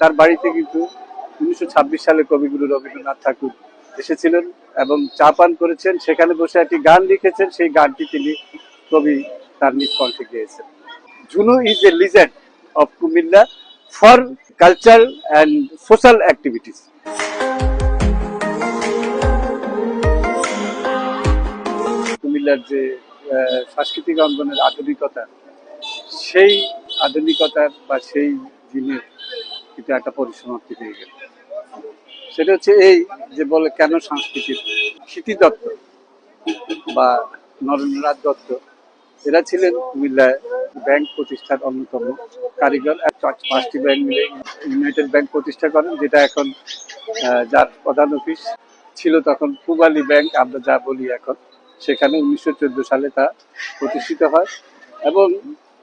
তার বাড়িতে কিন্তু উনিশশো ছাব্বিশ সালে কবিগুরু রবীন্দ্রনাথ ঠাকুর এসেছিলেন এবং চা পান করেছেন। সেখানে বসে একটি গান লিখেছেন। সেই গানটি তিনি কবি তার নিজ গেয়েছেন। Jhunu is a legend of Comilla for culture and social activities. কুমিল্লার যে সাংস্কৃতিক অঙ্গনের আধুনিকতা, সেই আধুনিকতার বা সেই দিনের কিন্তু একটা পরিসমাপ্তি হয়ে গেল। সেটা হচ্ছে এই যে বলে কেন সংস্কৃতির ক্ষিতি দত্ত বা নরেন্দ্রনাথ দত্ত, এরা ছিলেন কুমিল্লায় ব্যাংক প্রতিষ্ঠার অন্যতম কারিগর। পাঁচটি ব্যাংক মিলে ইউনাইটেড ব্যাংক প্রতিষ্ঠা করেন, যেটা এখন যার প্রধান অফিস ছিল তখন পূবালী ব্যাংক, আমরা যা বলি এখন, সেখানে উনিশশো চোদ্দ সালে তা প্রতিষ্ঠিত হয়। এবং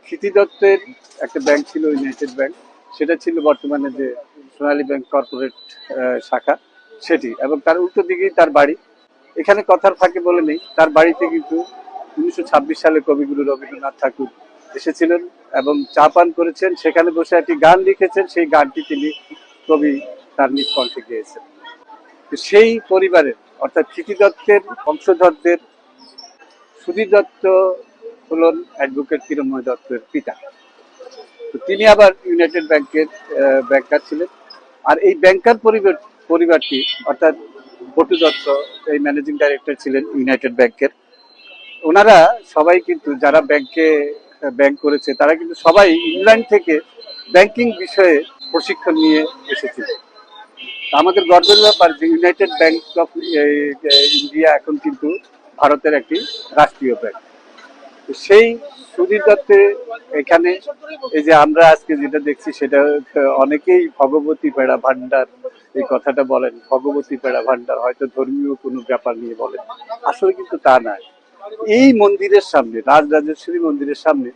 ক্ষিতি দত্তের একটা ব্যাংক ছিল ইউনাইটেড ব্যাংক। সেটা ছিল বর্তমানে যে সোনালী ব্যাংক কর্পোরেট শাখা, সেটি। এবং তার উল্টো দিকেই তার বাড়ি। এখানে কথার ফাঁকে বলে নেই, তার বাড়িতে কিন্তু উনিশশো ছাব্বিশ সালে কবিগুরু রবীন্দ্রনাথ ঠাকুর এসেছিলেন এবং চা পান করেছেন। সেখানে বসে একটি গান লিখেছেন, সেই গানটি তিনি কবি তার নিজ গেয়েছেন। সেই পরিবারের, অর্থাৎ ক্ষিতি দত্তের বংশধরদের সুধীর দত্ত হলেন অ্যাডভোকেট কিরণময় দত্তের পিতা। তো তিনি আবার ইউনাইটেড ব্যাংকের ব্যাংকার ছিলেন। আর এই ব্যাংকার পরিবার, পরিবারটি, অর্থাৎ বটু দত্ত, এই ম্যানেজিং ডাইরেক্টর ছিলেন ইউনাইটেড ব্যাংকের ওনারা সবাই কিন্তু, যারা ব্যাংকে ব্যাংক করেছে, তারা কিন্তু সবাই ইংল্যান্ড থেকে ব্যাংকিং বিষয়ে প্রশিক্ষণ নিয়ে এসেছিল। আমাদের গর্বের ব্যাপার যে ইউনাইটেড ব্যাংক অফ ইন্ডিয়া এখন কিন্তু ভারতের একটি রাষ্ট্রীয় ব্যাংক সেই দত্তে এখানে এই যে আমরা আজকে যেটা দেখছি সেটা অনেকেই ভগবতী পেড়া ভান্ডার এই কথাটা বলেন। ভগবতী পেড়া ভান্ডার হয়তো ধর্মীয় কোনো ব্যাপার নিয়ে বলেন। আসলে কিন্তু তা নয় এই মন্দিরের সামনে, রাজরাজেশ্বরী মন্দিরের সামনে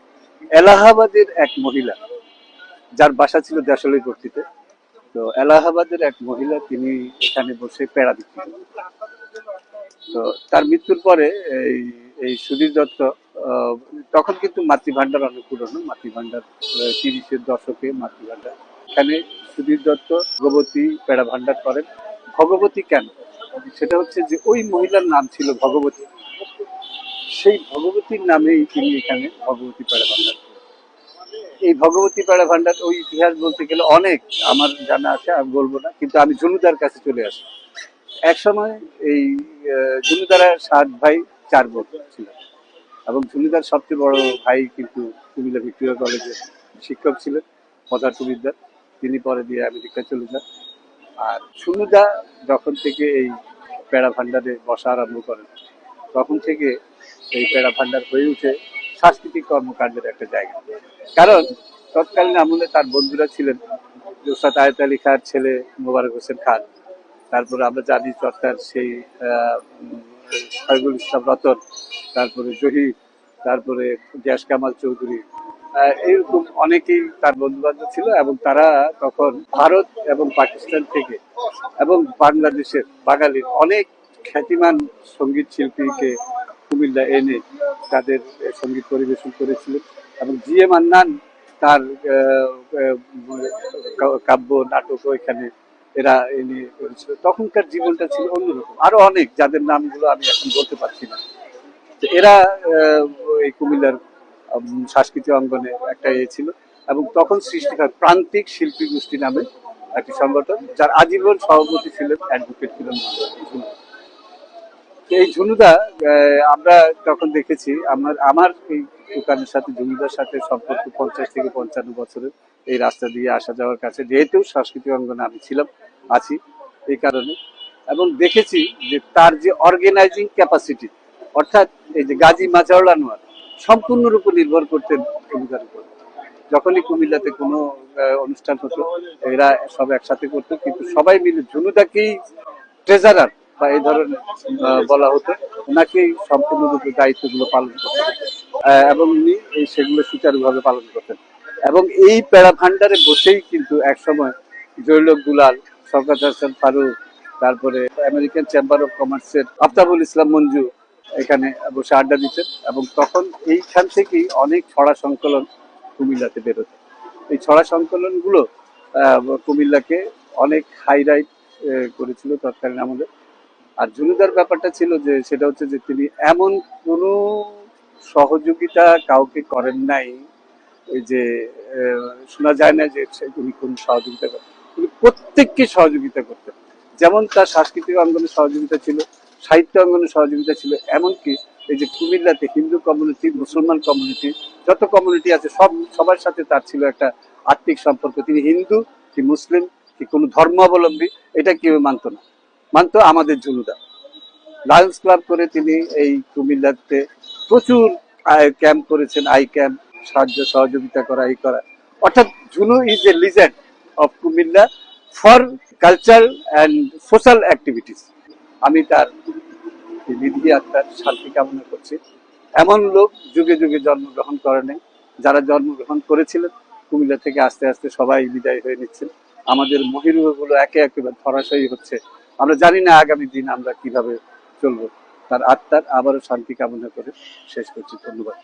এলাহাবাদের এক মহিলা, যার বাসা ছিল দেশালী কর্তৃতে তো এলাহাবাদের এক মহিলা তিনি এখানে বসে পেড়া বিক্রি তো তার মৃত্যুর পরে এই এই সুধীর দত্ত তখন কিন্তু মাতৃভাণ্ডার অনেক পুরনো, মাতৃভাণ্ডার তিরিশের দশকে মাতৃভাণ্ডার। এখানে সুধীর দত্ত, ভগবতী পেড়া ভাণ্ডার করেন। ভগবতী কেন? সেটা হচ্ছে যে ওই মহিলার নাম ছিল ভগবতী। সেই ভগবতীর নামেই তিনি এখানে ভগবতী পেড়া ভাণ্ডার। এই ভগবতী পেড়া ভাণ্ডার ওই ইতিহাস বলতে গেলে অনেক, আমার জানা আছে, আমি বলব না, কিন্তু আমি জুনুদার কাছে চলে আসি। এক সময় এই জমিদারের সাত ভাই, চার বোন ছিল। এবং জমিদার সবচেয়ে বড় ভাই কিন্তু কুমিল্লা ভিক্টোরিয়া কলেজে শিক্ষক ছিলেন পদার্থবিদ্যার তিনি পরে দিয়ে আমেরিকা চলে যান। আর সুনুদা যখন থেকে এই পেড়া ভান্ডারে বসা আরম্ভ করেন, তখন থেকে এই পেড়া ভান্ডার হয়ে উঠে সাংস্কৃতিক কর্মকাণ্ডের একটা জায়গা। কারণ তৎকালীন আমলে তার বন্ধুরা ছিলেন জোসাত আয়ত আলী খার ছেলে মোবারক হোসেন খান। তারপরে আমরা জানি চর্চার সেই শহীদুল ইসলাম রতন তারপরে জহির তারপরে গ্যাস কামাল চৌধুরী। এরকম অনেকেই তার বন্ধু বান্ধব ছিল এবং তারা তখন ভারত এবং পাকিস্তান থেকে এবং বাংলাদেশের বাঙালির অনেক খ্যাতিমান সংগীত শিল্পীকে কুমিল্লা এনে তাদের সংগীত পরিবেশন করেছিলেন এবং জি এম আন্নান তার কাব্য নাটকও এখানে এরা এনে করেছিল। তখনকার জীবনটা ছিল অন্যরকম। আরও অনেক, যাদের নামগুলো আমি এখন বলতে পারছি না। এরা এই কুমিল্লার সাংস্কৃতিক অঙ্গনে একটা ইয়ে ছিল। এবং তখন সৃষ্টি হয় প্রান্তিক শিল্পী গোষ্ঠী নামে একটি সংগঠন, যার আজীবন সভাপতি ছিলেন অ্যাডভোকেট কিরণ এই ঝুনুদা আমরা তখন দেখেছি, আমার আমার এই দোকানের সাথে, ঝুনুদার সাথে সম্পর্ক পঞ্চাশ থেকে পঞ্চান্ন বছরের এই রাস্তা দিয়ে আসা যাওয়ার কাছে, যেহেতু সাংস্কৃতিক অঙ্গনে আমি ছিলাম, আছি এই কারণে। এবং দেখেছি যে তার যে অর্গানাইজিং ক্যাপাসিটি অর্থাৎ এই যে গাজী মাজাউল আনোয়ার, সম্পূর্ণরূপে নির্ভর করতেন কুমিল্লার উপর। যখনই কুমিল্লাতে কোনো অনুষ্ঠান হতো, এরা সব একসাথে করতো, কিন্তু সবাই মিলে ঝুনুদাকেই ট্রেজারার বা এই ধরনের বলা হতো। ওনাকেই সম্পূর্ণরূপে দায়িত্বগুলো পালন করতেন। এবং উনি এই সেগুলো সুচারুভাবে পালন করতেন। এবং এই প্যারা ভান্ডারে বসেই কিন্তু এক সময় জৈলক দুলাল, শওকত হাসান ফারুক, তারপরে আমেরিকান চেম্বার অফ কমার্সের আফতাবুল ইসলাম মঞ্জু এখানে বসে আড্ডা দিতেন এবং তখন এইখান থেকেই অনেক ছড়া সংকলন কুমিল্লাতে বেরোতো এই ছড়া সংকলনগুলো কুমিল্লাকে অনেক হাইলাইট করেছিল তৎকালীন আমাদের। আর জুলুদার ব্যাপারটা ছিল যে, সেটা হচ্ছে যে, তিনি এমন কোনো সহযোগিতা কাউকে করেন নাই যে শোনা যায় না যে উনি কোন সহযোগিতা করেন। উনি প্রত্যেককে সহযোগিতা করতেন। যেমন তার সাংস্কৃতিক অঙ্গনে সহযোগিতা ছিল সাহিত্য অঙ্গনে সহযোগিতা ছিল, এমনকি এই যে কুমিল্লাতে হিন্দু কমিউনিটি মুসলমান কমিউনিটি যত কমিউনিটি আছে, সব, সবার সাথে তার ছিল একটা আত্মিক সম্পর্ক। তিনি হিন্দু, কি মুসলিম, কি কোনো ধর্মাবলম্বী, এটা কেউ মানত না। মানত আমাদের জুলুদা। লায়ন্স ক্লাব করে তিনি এই কুমিল্লাতে প্রচুর ক্যাম্প করেছেন আই ক্যাম্প সাহায্য, সহযোগিতা করা, এই করা। অর্থাৎ Jhunu is a legend of Comilla for culture and social activities আমি তার নিধি আত্মার শান্তি কামনা করছি। এমন লোক যুগে যুগে জন্মগ্রহণ করেনি। যারা জন্মগ্রহণ করেছিলেন কুমিল্লা থেকে আস্তে আস্তে সবাই বিদায় হয়ে নিচ্ছেন আমাদের মহিরুহগুলো একে একে ধরাশয়ী হচ্ছে। আমরা জানি না আগামী দিন আমরা কীভাবে চলবো। তার আত্মার আবারও শান্তি কামনা করে শেষ করছি। ধন্যবাদ।